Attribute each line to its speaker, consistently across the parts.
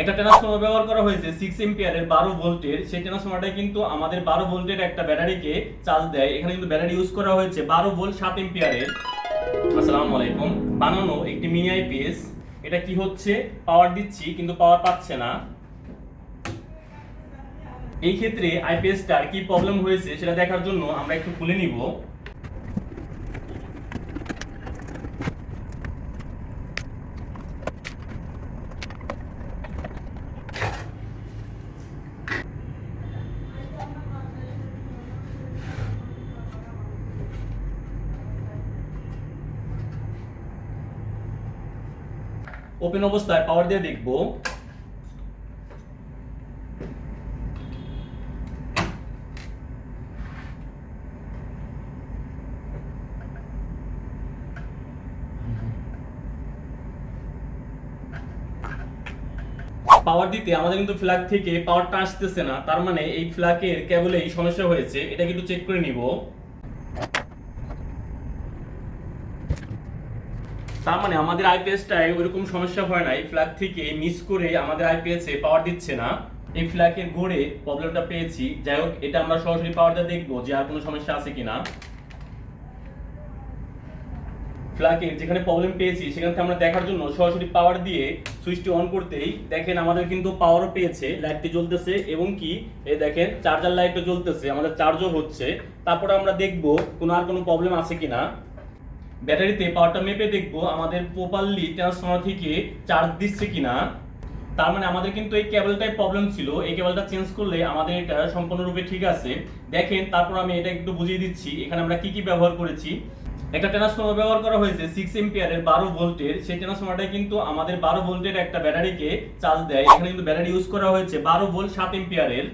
Speaker 1: একটা ট্রান্সফর্মার ব্যবহার করা হয়েছে সিক্স এম্পিয়ারের বারো ভোল্টের। সেই ট্রান্সফর্মারটা কিন্তু আমাদের বারো ভোল্টের একটা ব্যাটারিকে চার্জ দেয়। এখানে কিন্তু ব্যাটারি ইউজ করা হয়েছে বারো ভোল্ট সাত এম্পিয়ারের আসসালামু আলাইকুম। বানানো একটি মিনি আইপিএস এটা কি হচ্ছে? পাওয়ার দিচ্ছি, কিন্তু পাওয়ার পাচ্ছে না। এই ক্ষেত্রে আইপিএসটার কি প্রবলেম হয়েছে সেটা দেখার জন্য আমরা একটু খুলে নিব। ওপেন অবস্থায় পাওয়ার দিয়ে দেখব। পাওয়ার দিতে আমাদের কিন্তু ফ্ল্যাগ থেকে পাওয়ারটা আসতেছে না। তার মানে এই ফ্ল্যাগের কেবলেই সমস্যা হয়েছে। এটা কিন্তু চেক করে নিব। তার মানে আমাদের আইপিএসটায় ওইরকম সমস্যা হয় নাই ফ্ল্যাগ থেকে মিস করে আমাদের আইপিএস এ পাওয়ার দিচ্ছে না। এই ফ্ল্যাগের গোড়ে প্রবলেমটা পেয়েছি। যাই হোক, এটা আমরা সরাসরি পাওয়ারটা দেখব যে আর কোনো সমস্যা আছে কিনা। ফ্ল্যাগের যেখানে প্রবলেম পেয়েছি, সেখান আমরা দেখার জন্য সরাসরি পাওয়ার দিয়ে সুইচটি অন করতেই দেখেন আমাদের কিন্তু পাওয়ারও পেয়েছে লাইটটি জ্বলতেছে। এবং কি? এই দেখেন চার্জার লাইটও জ্বলতেছে, আমাদের চার্জও হচ্ছে। তারপরে আমরা দেখব কোনো আর কোনো প্রবলেম আছে কিনা। ব্যাটারিতে পাওয়ারটা মেপে দেখব, আমাদের প্রপারলি ট্রান্সফর্মার থেকে চার্জ দিচ্ছে কিনা। তার মানে আমাদের কিন্তু এই কেবলটাই প্রবলেম ছিল। এই কেবলটা চেঞ্জ করলে আমাদের এটা সম্পূর্ণরূপে ঠিক আছে। দেখেন, তারপর আমি এটা একটু বুঝিয়ে দিচ্ছি। এখানে আমরা কি কি ব্যবহার করেছি? একটা ট্রান্সফর্মার ব্যবহার করা হয়েছে সিক্স এম্পিয়ারের বারো ভোল্টের সেই ট্রান্সফর্মারটা কিন্তু আমাদের বারো ভোল্টের একটা ব্যাটারিকে চার্জ দেয়। এখানে কিন্তু ব্যাটারি ইউজ করা হয়েছে বারো ভোল্ট সাত এম্পিয়ারের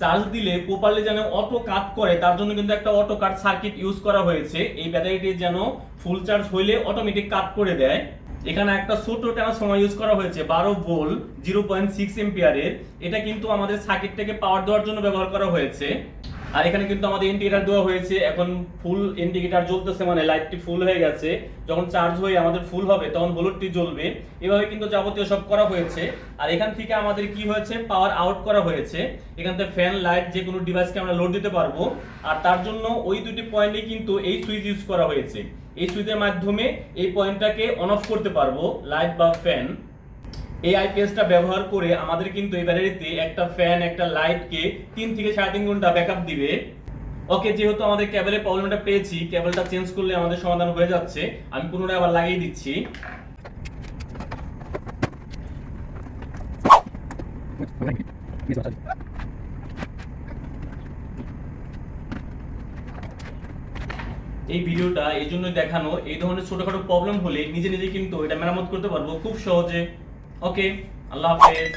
Speaker 1: চার্জ দিলে প্রপারলি যেন অটো কাট করে, তার জন্য কিন্তু একটা অটো কাট সার্কিট ইউজ করা হয়েছে। এই ব্যাটারিটি যেন ফুল চার্জ হইলে অটোমেটিক কাট করে দেয়। এখানে একটা ছোট ট্রান্সফর্মার ইউজ করা হয়েছে? বারো ভোল্ট জিরো পয়েন্ট সিক্স এম্পিয়ারের এটা কিন্তু আমাদের সার্কিটটাকে পাওয়ার দেওয়ার জন্য ব্যবহার করা হয়েছে। আর এখানে কিন্তু আমাদের ইন্ডিকেটার দেওয়া হয়েছে। এখন ফুল ইন্ডিকেটার জ্বলতেছে মানে লাইটটি ফুল হয়ে গেছে। যখন চার্জ হয়ে আমাদের ফুল হবে, তখন হলুদটি জ্বলবে। এভাবে কিন্তু যাবতীয় সব করা হয়েছে। আর এখান থেকে আমাদের কি হয়েছে? পাওয়ার আউট করা হয়েছে। এখান থেকে ফ্যান লাইট যে কোনো ডিভাইসকে আমরা লোড দিতে পারব। আর তার জন্য ওই দুটি পয়েন্টে কিন্তু এই সুইচ ইউজ করা হয়েছে। এই সুইচের মাধ্যমে এই পয়েন্টটাকে অন অফ করতে পারব লাইট বা ফ্যান এই আইপিএসটা ব্যবহার করে আমাদের কিন্তু এই ব্যাটারিতে একটা ফ্যান একটা লাইটকে তিন থেকে সাড়ে তিন ঘণ্টা ব্যাকআপ দিবে। ওকে যেহেতু আমাদের কেবলের প্রবলেমটা পেয়েছি কেবলটা চেঞ্জ করলে আমাদের সমাধান হয়ে যাচ্ছে। আমি পুনরায় আবার লাগিয়ে দিচ্ছি। এই ভিডিওটা এই জন্যই দেখানো, এই ধরনের ছোটখাটো প্রবলেম হলে নিজে নিজে কিন্তু এটা মেরামত করতে পারব খুব সহজে। ওকে আল্লাহ হাফেজ।